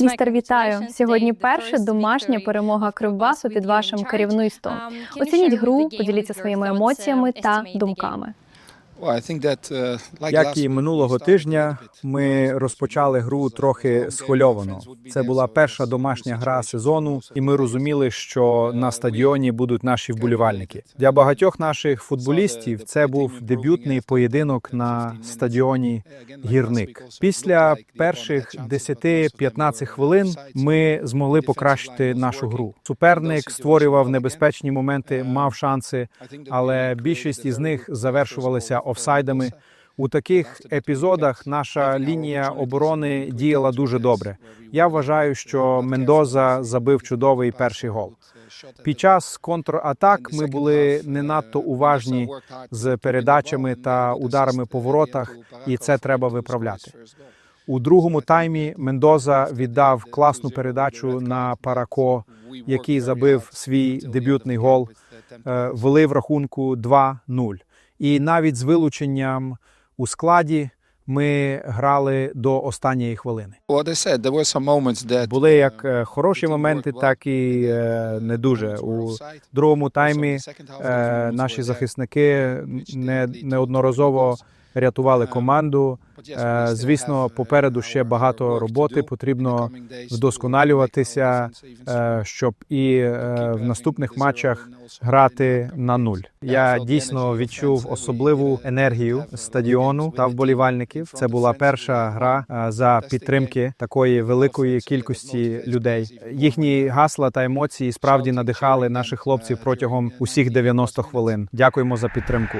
Містер, вітаю. Сьогодні перша домашня перемога Кривбасу під вашим керівництвом. Оцініть гру, поділіться своїми емоціями та думками. Як і минулого тижня, ми розпочали гру трохи схвильовано. Це була перша домашня гра сезону, і ми розуміли, що на стадіоні будуть наші вболівальники. Для багатьох наших футболістів це був дебютний поєдинок на стадіоні гірник. Після перших 10-15 хвилин ми змогли покращити нашу гру. Суперник створював небезпечні моменти, мав шанси, але більшість із них завершувалися офсайдами. У таких епізодах наша лінія оборони діяла дуже добре. Я вважаю, що Мендоза забив чудовий перший гол. Під час контратак ми були не надто уважні з передачами та ударами по воротах, і це треба виправляти. У другому таймі Мендоза віддав класну передачу на Парако, який забив свій дебютний гол, вели в рахунку 2-0. І навіть з вилученням у складі ми грали до останньої хвилини. Були як е, хороші моменти, так і е, не дуже. У другому таймі е, наші захисники не неодноразово рятували команду. Е, Звісно, попереду ще багато роботи. Потрібно вдосконалюватися, е, щоб і е, в наступних матчах грати на нуль. Я дійсно відчув особливу енергію стадіону та вболівальників. Це була перша гра е, за підтримки такої великої кількості людей. Їхні гасла та емоції справді надихали наших хлопців протягом усіх 90 хвилин. Дякуємо за підтримку.